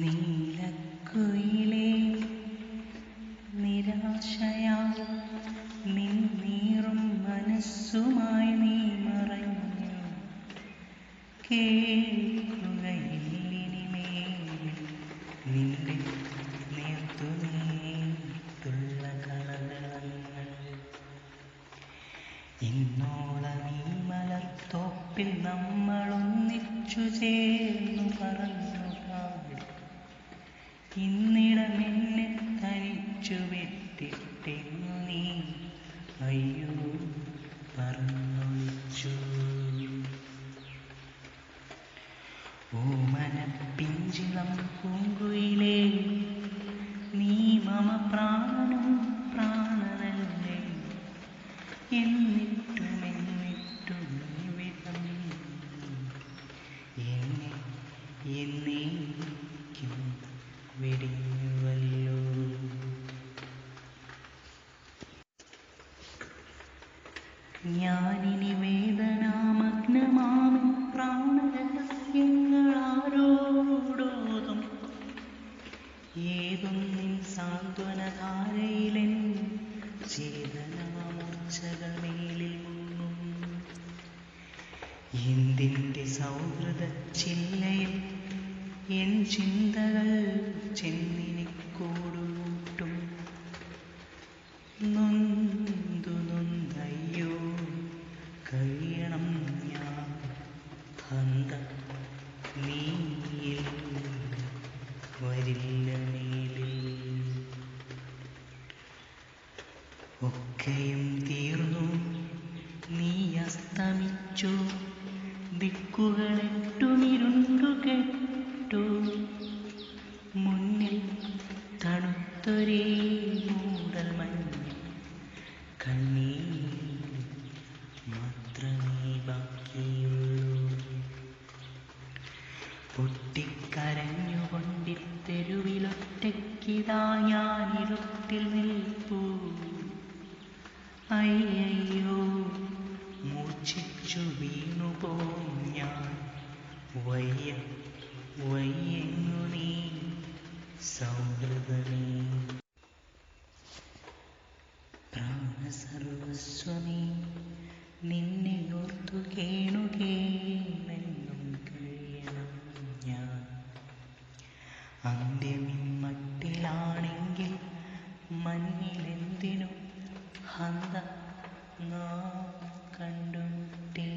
നീലക്കുയിലേ നിരാശയാ. നിന്നീറും മനസ്സുമായി നീ മറഞ്ഞു. കേൾക്കുകയില്ലിനിമേൽ നിന്റെ നേർത്തു നീട്ടുള്ള കളകളങ്ങൾ ഇന്നോളം ഈ മലത്തോപ്പിൽ നമ്മളൊന്നിച്ചു ചേർന്നു പറഞ്ഞു ഇന്നിടം എന്നെ തനിച്ചു വിട്ടിട്ടെങ്ങു നീ അയ്യോ പറഞ്ഞൊളിച്ചു ഓമന പിഞ്ചിളം പൂങ്കുയിലേ നീ മമ പ്രാണനും പ്രാണനല്ലേ. എന്നിട്ടും ഞാനിനി വേദനാമഗ്നമാമൻ പ്രാണരഹസ്യങ്ങളാരോടോതും ഏതൊന്നിൻ സാന്ത്വനധാരയിലെൻ ചേതനാമൂർച്ചകൾ സൗഹൃദ ചില്ലയിൽ എൻ ചിന്തകൾ ചെന്നിനിക്കോടുകൂട്ടും ഒക്കെയും തീർന്നു. നീ അസ്തമിച്ചു. ദിക്കുകളെട്ടുമിരുണ്ടു കെട്ടു മുന്നിൽ തണുത്തൊരേ മൂടൽ മഞ്ഞ കണ്ണീർ മാത്രമേ ബാക്കിയുള്ളൂ. പൊട്ടിക്കരഞ്ഞുകൊണ്ടിത്തെരുവിലൊറ്റയ്ക്കിതാ ഞാൻ ഇരുട്ടിൽ നിൽപ്പൂ. അയ്യയ്യോ മൂർച്ഛിച്ചു വീണുപോ ഞാൻ. വയ്യ വയ്യെങ്ങു നീ സൗഹൃദമേ. പ്രാണസർവസ്വമേ നിന്നെ ഓർത്തു കേണുകേണെന്നും കഴിയണം ഞാൻ. അന്ത്യമിമ്മട്ടിലാണെങ്കിൽ മഞ്ഞിലെന്തിനു ഹന്ത നാം കണ്ടുമുട്ടേ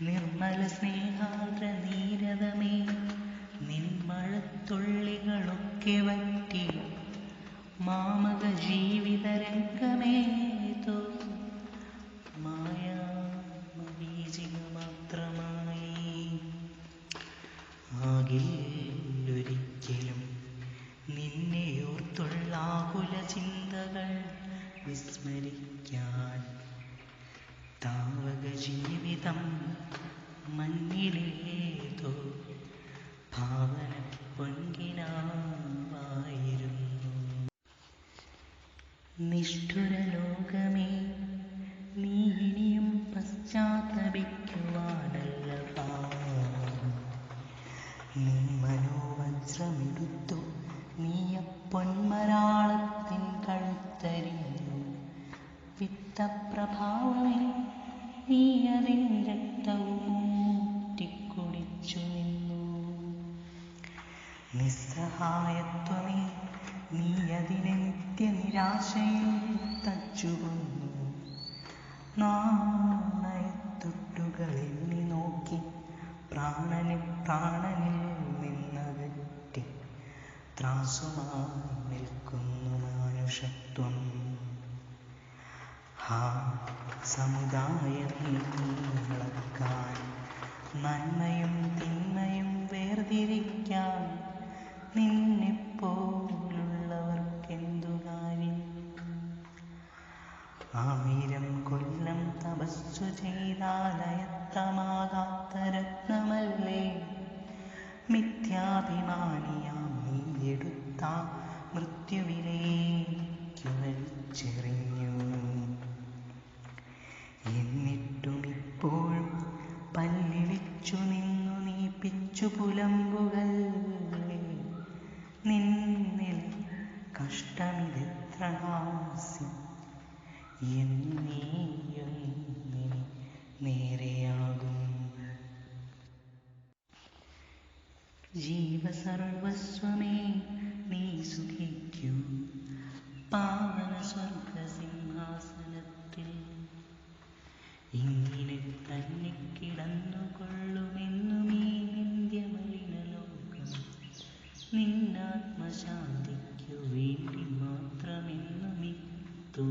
നിർമ്മല സ്നേഹാദ്ര നീരതമേ നിൻമഴത്തുള്ളികളൊക്കെ വറ്റി. മാമക ജീവിത രംഗമേതോ മായാമീജിക മാത്രമായി. ആകില്ലൊരിക്കലും നിന്നെയോർത്തുള്ള ആകുല ചിന്തകൾ വിസ്മരിക്കാൻ താവക ജീവിതം മഞ്ഞിലേതോ വിത്തപ്രഭാവമേ നീ അതിൻ രക്തവും ഊറ്റിക്കുടിച്ചു നിന്നു. നിസ്സഹായത്വമേ നീ അതിനെ നിത്യനിരാശയിൽ തച്ചുകൊന്നു. നാണയത്തൊട്ടുകൾ നീ നോക്കി പ്രാണനിൽ പ്രാണനിൽ നിന്നകറ്റി ത്രാസുമായി നിൽക്കുന്നു മാനുഷത്വം. സമുദായമേ ഇളക്കാൻ നന്മയും തിന്മയും വേർതിരിക്കാൻ നിന്നെപ്പോലുള്ളവർക്കെന്തു കാര്യം? ആയിരം കൊല്ലം തപസ്സു ചെയ്താലയത്തമാകാത്ത രത്നമല്ലേ? മിഥ്യാഭിമാനിയാം നീ എടുത്ത മൃത്യുവിലേക്ക് വലിച്ചെറിഞ്ഞു. ഇപ്പോഴും പല്ലിളിച്ചു നിന്നു നീ പിച്ചു പുലമ്പുകൾ. നിന്നിൽ കഷ്ടമിതെത്ര ഹാസ്യം. നേരെയാകും. ജീവസർവസ്വമേ നീ സുഖിക്കൂ. പാവന സ്വർഗസിംഹാസനത്തിൽ tu